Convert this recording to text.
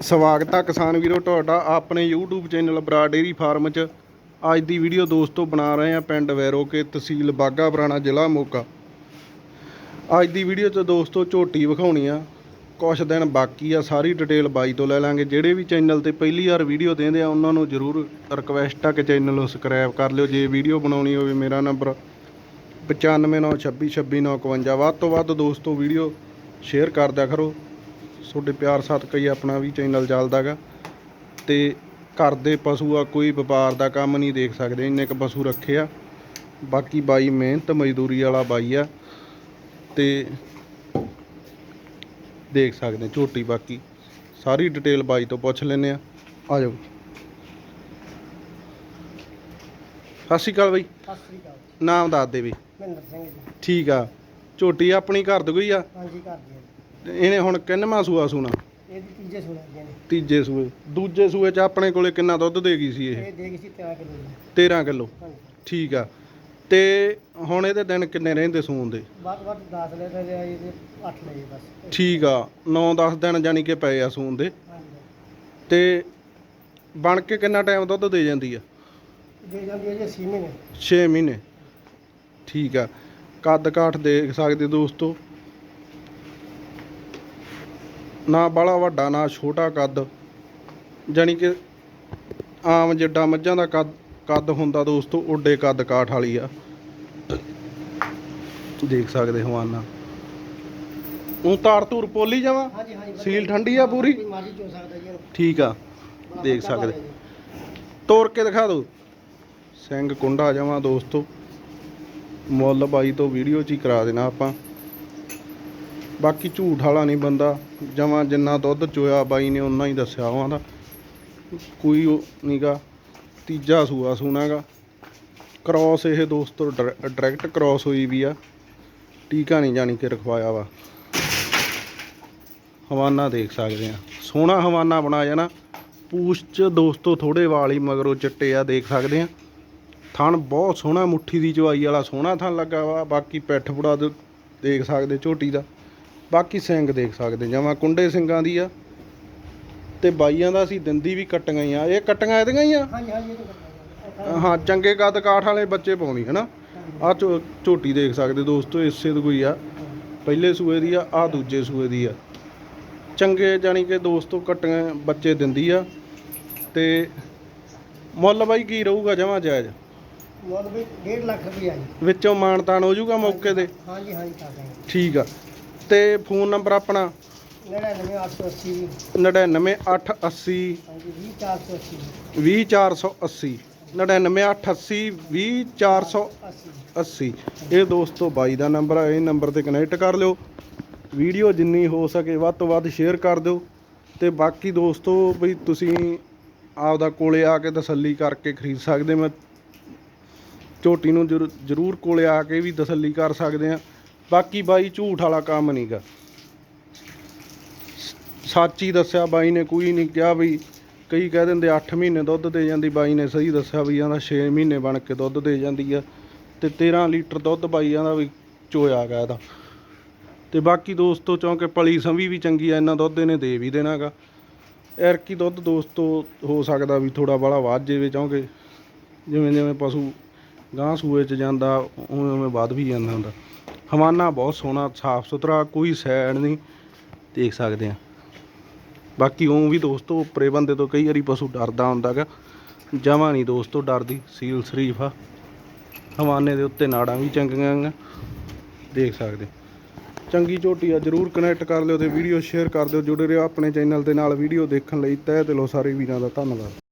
ਸਵਾਗਤ ਆ ਕਿਸਾਨ ਵੀਰੋ, ਤੁਹਾਡਾ ਆਪਣੇ YouTube ਚੈਨਲ ਬਰਾ ਡੇਰੀ ਫਾਰਮ 'ਚ। ਅੱਜ ਦੀ ਵੀਡੀਓ ਦੋਸਤੋ ਬਣਾ ਰਹੇ ਆ ਪਿੰਡ ਵੈਰੋਕੇ ਤਹਿਸੀਲ ਬਾਗਾ ਪੁਰਾਣਾ ਜ਼ਿਲ੍ਹਾ ਮੋਗਾ। ਅੱਜ ਦੀ ਵੀਡੀਓ 'ਚ ਦੋਸਤੋ ਝੋਟੀ ਵਿਖਾਉਣੀ ਆ। ਕੁਛ ਦਿਨ ਬਾਕੀ ਆ, ਸਾਰੀ ਡਿਟੇਲ ਬਾਈ ਤੋਂ ਲੈ ਲਾਂਗੇ। ਜਿਹੜੇ ਵੀ ਚੈਨਲ ਤੇ ਪਹਿਲੀ ਵਾਰ ਵੀਡੀਓ ਦੇਂਦੇ ਆ, ਉਹਨਾਂ ਨੂੰ ਜਰੂਰ ਰਿਕਵੈਸਟ ਆ ਕਿ ਚੈਨਲ ਨੂੰ ਸਬਸਕ੍ਰਾਈਬ ਕਰ ਲਿਓ। ਜੇ ਵੀਡੀਓ ਬਣਾਉਣੀ ਹੋਵੇ, ਮੇਰਾ ਨੰਬਰ 9596262951 ਵੱਧ ਤੋਂ ਵੱਧ ਦੋਸਤੋ ਵੀਡੀਓ ਸ਼ੇਅਰ ਕਰਦਿਆ ਕਰੋ। ਤੁਹਾਡੇ ਪਿਆਰ ਸਤਿਕਾਰ ਹੀ ਆਪਣਾ ਵੀ ਚੈਨਲ ਚੱਲਦਾਗਾ। ਤੇ ਘਰ ਦੇ ਪਸ਼ੂ ਆ ਕੋਈ ਵਪਾਰ ਦਾ ਕੰਮ ਨਹੀਂ ਦੇਖ ਸਕਦੇ ਇੰਨੇ ਕ ਪਸ਼ੂ ਰੱਖੇ ਆ। ਬਾਕੀ ਬਾਈ ਮਿਹਨਤ ਮਜ਼ਦੂਰੀ ਵਾਲਾ ਬਾਈ ਆ ਤੇ ਦੇਖ ਸਕਦੇ ਝੋਟੀ ਬਾਕੀ। ਸਾਰੀ ਡਿਟੇਲ ਬਾਈ ਤੋਂ ਪੁੱਛ ਲੈਨੇ ਆ ਆ ਜਾਓ। ਸਤਿ ਸ਼੍ਰੀ ਅਕਾਲ ਬਾਈ। ਸਤਿ ਸ੍ਰੀ ਅਕਾਲ। ਨਾਮ ਦੱਸ ਦੇ ਵੀ। ਮਹਿੰਦਰ ਸਿੰਘ ਜੀ। ਠੀਕ ਆ। ਝੋਟੀ ਆਪਣੀ ਘਰ ਦੀ ਕੋਈ ਆ? ਹਾਂਜੀ ਘਰ ਦੀ ਇਹਨੇ ਹੁਣ ਕਿੰਨਵਾਂ ਸੂਆ ਸੁਣਾ? ਤੀਜੇ ਸੁਣਾ ਗਏ ਨੇ। ਤੀਜੇ ਸੂਏ। ਦੂਜੇ ਸੂਏ ਚ ਆਪਣੇ ਕੋਲੇ ਕਿੰਨਾ ਦੁੱਧ ਦੇ ਗਈ ਸੀ ਇਹ? ਇਹ ਦੇ ਗਈ ਸੀ 13 ਕਿਲੋ ਦੀ। 13 ਕਿਲੋ। ਹਾਂਜੀ। ਠੀਕ ਆ। ਤੇ ਹੁਣ ਇਹਦੇ ਦਿਨ ਕਿੰਨੇ ਰਹਿੰਦੇ ਸੂਣ ਦੇ? ਬਾਅਦ ਬਾਅਦ 10 ਲੈ ਤੇ ਇਹਦੇ 8 ਲਏ ਬਸ। ਠੀਕ ਆ। 9-10 ਦਿਨ ਜਾਨੀ ਕਿ ਪਏ ਆ ਸੂਣ ਦੇ। ਹਾਂਜੀ। ਤੇ ਬਣ ਕੇ ਕਿੰਨਾ ਟਾਈਮ ਦੁੱਧ ਦੇ ਜਾਂਦੀ ਆ? ਦੇ ਜਾਂਦੀ ਹੈ ਜੀ 6 ਮਹੀਨੇ। 6 ਮਹੀਨੇ। ਠੀਕ ਆ। ਕੱਦ ਕਾਠ ਦੇਖ ਸਕਦੇ ਦੋਸਤੋ? ਨਾ ਬੜਾ ਵੱਡਾ ਨਾ ਛੋਟਾ ਕੱਦ। ਜਾਨੀ ਕਿ ਆਮ ਜਿੱਡਾ ਮੱਝਾਂ ਦਾ ਕੱਦ ਕੱਦ ਹੁੰਦਾ ਦੋਸਤੋ ਓਡੇ ਕੱਦ ਕਾਠ ਵਾਲੀ ਆ। ਦੇਖ ਸਕਦੇ ਹਵਾਨਾ ਉਹ ਤਾਰ ਧੂਰ ਪੋਲੀ ਜਾਵਾ? ਹਾਂਜੀ ਹਾਂਜੀ ਸੀਲ ਠੰਡੀ ਆ ਪੂਰੀ? ਚੋ ਸਕਦਾ ਜੀ। ਠੀਕ ਆ। ਦੇਖ ਸਕਦੇ। ਤੋੜ ਕੇ ਦਿਖਾ ਦਿਓ ਸਿੰਘ ਕੁੰਡਾ ਜਾਵਾਂ ਦੋਸਤੋ। ਮੁੱਲ ਬਾਈ ਤੋਂ ਵੀਡੀਓ 'ਚ ਹੀ ਕਰਾ ਦੇਣਾ ਆਪਾਂ। ਬਾਕੀ ਝੂਠ ਵਾਲਾ ਨਹੀਂ ਬੰਦਾ, ਜਮਾਂ ਜਿੰਨਾ ਦੁੱਧ ਚੋਇਆ ਬਾਈ ਨੇ ਉਨਾ ਹੀ ਦੱਸਿਆ ਉਹਨਾਂ ਦਾ ਕੋਈ ਉਹ ਨੀਗਾ ਤੀਜਾ ਸੂਆ ਸੂਣਾਗਾ। ਕ੍ਰਾਸ ਇਹ ਦੋਸਤੋ ਡਾਇਰੈਕਟ ਕ੍ਰਾਸ ਹੋਈ ਵੀ ਆ। ਟੀਕਾ ਨਹੀਂ ਜਾਣੀ ਕਿ ਰਖਵਾਇਆ ਵਾ। ਹਵਾਨਾ ਦੇਖ ਸਕਦੇ ਆ। ਸੋਹਣਾ ਹਵਾਨਾ ਬਣਾਇਆ ਨਾ ਪੂਛ ਚ ਦੋਸਤੋ ਥੋੜੇ ਵਾਲ ਹੀ ਮਗਰੋਂ ਚਿੱਟੇ ਆ, ਦੇਖ ਸਕਦੇ ਆ। ਥਣ ਬਹੁਤ ਸੋਹਣਾ ਮੁੱਠੀ ਦੀ ਚਵਾਈ ਵਾਲਾ ਸੋਹਣਾ ਥਣ ਲੱਗਾ ਵਾ। ਬਾਕੀ ਪਿੱਠ ਪੁੜਾ ਦੇਖ ਸਕਦੇ ਝੋਟੀ ਦਾ। ਬਾਕੀ ਸਿੰਘ ਦੇਖ ਸਕਦੇ ਜਮਾ ਕੁੰਡੇ ਸਿੰਘਾਂ ਦੀ ਆ। ਤੇ ਬਾਈਆਂ ਦਾ ਅਸੀਂ ਦੰਦੀ ਵੀ ਕੱਟੀਆਂ ਹੀ ਆ। ਇਹ ਕੱਟੀਆਂ ਇਹਦੀਆਂ ਹੀ ਆ? ਹਾਂਜੀ ਹਾਂਜੀ ਇਹ ਤਾਂ ਕਰਨਾ ਜੀ। ਹਾਂ ਚੰਗੇ ਕੱਦ ਕਾਠ ਵਾਲੇ ਬੱਚੇ ਪਾਉਣੀ ਹਨਾ? ਆ ਝੋਟੀ ਦੇਖ ਸਕਦੇ ਦੋਸਤੋ ਇਸੇ ਦੀ ਕੋਈ ਆ। ਪਹਿਲੇ ਸੂਏ ਦੀ ਆ ਆ ਦੂਜੇ ਸੂਏ ਦੀ ਆ। ਚੰਗੇ ਜਾਨੀ ਕਿ ਦੋਸਤੋ ਕੱਟੀਆਂ ਬੱਚੇ ਦਿੰਦੀ ਆ। ਤੇ ਮੁੱਲ ਬਾਈ ਕੀ ਰਹੂਗਾ ਜਮਾ ਜਾਇਜ਼? ਮੁੱਲ ਵੀ 1.5 ਲੱਖ ਰੁਪਈਆ ਜੀ। ਵਿੱਚੋਂ ਮਾਨਤਾਨ ਹੋ ਜਾਊਗਾ ਮੌਕੇ ਤੇ? ਹਾਂਜੀ ਹਾਂਜੀ ਠੀਕ ਆ। ਤੇ ਫੋਨ ਨੰਬਰ ਆਪਣਾ? 99880 ਜੀ 99880 ਹਾਂਜੀ 20480 20480 99880 20480 80 ਇਹ ਦੋਸਤੋ ਬਾਈ ਦਾ ਨੰਬਰ ਆ ਇਹ ਨੰਬਰ ਤੇ ਕਨੈਕਟ ਕਰ ਲਿਓ। ਵੀਡੀਓ ਜਿੰਨੀ ਹੋ ਸਕੇ ਵੱਧ ਤੋਂ ਵੱਧ ਸ਼ੇਅਰ ਕਰ ਦਿਓ। ਤੇ ਬਾਕੀ ਦੋਸਤੋ ਬਈ ਤੁਸੀਂ ਆਪਦਾ ਕੋਲੇ ਆ ਕੇ ਤਸੱਲੀ ਕਰਕੇ ਖਰੀਦ ਸਕਦੇ ਮੈਂ ਝੋਟੀ ਨੂੰ ਜ਼ਰੂ- ਜ਼ਰੂਰ ਕੋਲੇ ਆ ਕੇ ਵੀ ਤਸੱਲੀ ਕਰ ਸਕਦੇ ਆ ਬਾਕੀ ਬਾਈ ਝੂਠ ਵਾਲਾ ਕੰਮ ਨਹੀਂਗਾ ਸੱਚ ਹੀ ਦੱਸਿਆ ਬਾਈ ਨੇ, ਕੋਈ ਨਹੀਂ ਕਿਹਾ ਵੀ ਕਈ ਕਹਿ ਦਿੰਦੇ 8 ਮਹੀਨੇ ਦੁੱਧ ਦੇ ਜਾਂਦੀ, ਬਾਈ ਨੇ ਸਹੀ ਦੱਸਿਆ ਵੀ ਇਹਦਾ 6 ਮਹੀਨੇ ਬਣ ਕੇ ਦੁੱਧ ਦੇ ਜਾਂਦੀ ਆ ਤੇ 13 ਲੀਟਰ ਦੁੱਧ ਬਾਈ ਦਾ ਵੀ ਚੋਇਆ ਗਿਆ ਇਹਦਾ। ਤੇ ਬਾਕੀ ਦੋਸਤੋ ਚੌਂਕੇ ਪਲੀ ਸੰਭੀ ਵੀ ਚੰਗੀ ਆ ਇਹਨਾਂ ਦੁੱਧ ਇਹਨੇ ਦੇ ਵੀ ਦੇਣਾਗਾ ਐਰਕੀ ਦੁੱਧ ਦੋਸਤੋ ਹੋ ਸਕਦਾ ਵੀ ਥੋੜਾ ਬੜਾ ਵੱਧ ਜਾਵੇ ਚੌਂਕੇ। ਜਿਵੇਂ ਜਿਵੇਂ ਪਸ਼ੂ ਗਾਂ ਸੂਏ ਚ ਜਾਂਦਾ, ਉਵੇਂ ਉਵੇਂ ਵੱਧ ਵੀ ਜਾਂਦਾ ਹੁੰਦਾ। ਹਵਾਨਾ ਬਹੁਤ ਸੋਹਣਾ, ਸਾਫ਼ ਸੁਥਰਾ, ਕੋਈ ਸੈਡ ਨਹੀਂ, ਦੇਖ ਸਕਦੇ ਆ ਬਾਕੀ ਉਹ ਵੀ ਦੋਸਤੋ, ਉੱਪਰੇ ਬੰਦੇ ਤੋਂ ਕਈ ਵਾਰੀ ਪਸ਼ੂ ਡਰਦਾ ਹੁੰਦਾਗਾ ਜਮਾਂ ਨਹੀਂ ਦੋਸਤੋ ਡਰਦੀ, ਸੀਲ ਸ਼ਰੀਫ ਆ। ਹਵਾਨੇ ਦੇ ਉੱਤੇ ਨਾੜਾਂ ਵੀ ਚੰਗੀਆਂ ਗਾ ਦੇਖ ਸਕਦੇ ਚੰਗੀ ਝੋਟੀ ਆ, ਜਰੂਰ ਕਨੈਕਟ ਕਰ ਲਿਓ ਤੇ ਵੀਡੀਓ ਸ਼ੇਅਰ ਕਰ ਦਿਓ। ਜੁੜੇ ਰਹੋ ਆਪਣੇ ਚੈਨਲ ਦੇ ਨਾਲ, ਵੀਡੀਓ ਦੇਖਣ ਲਈ। ਤਹਿ ਦਿਲੋਂ ਸਾਰੇ ਵੀਰਾਂ ਦਾ ਧੰਨਵਾਦ।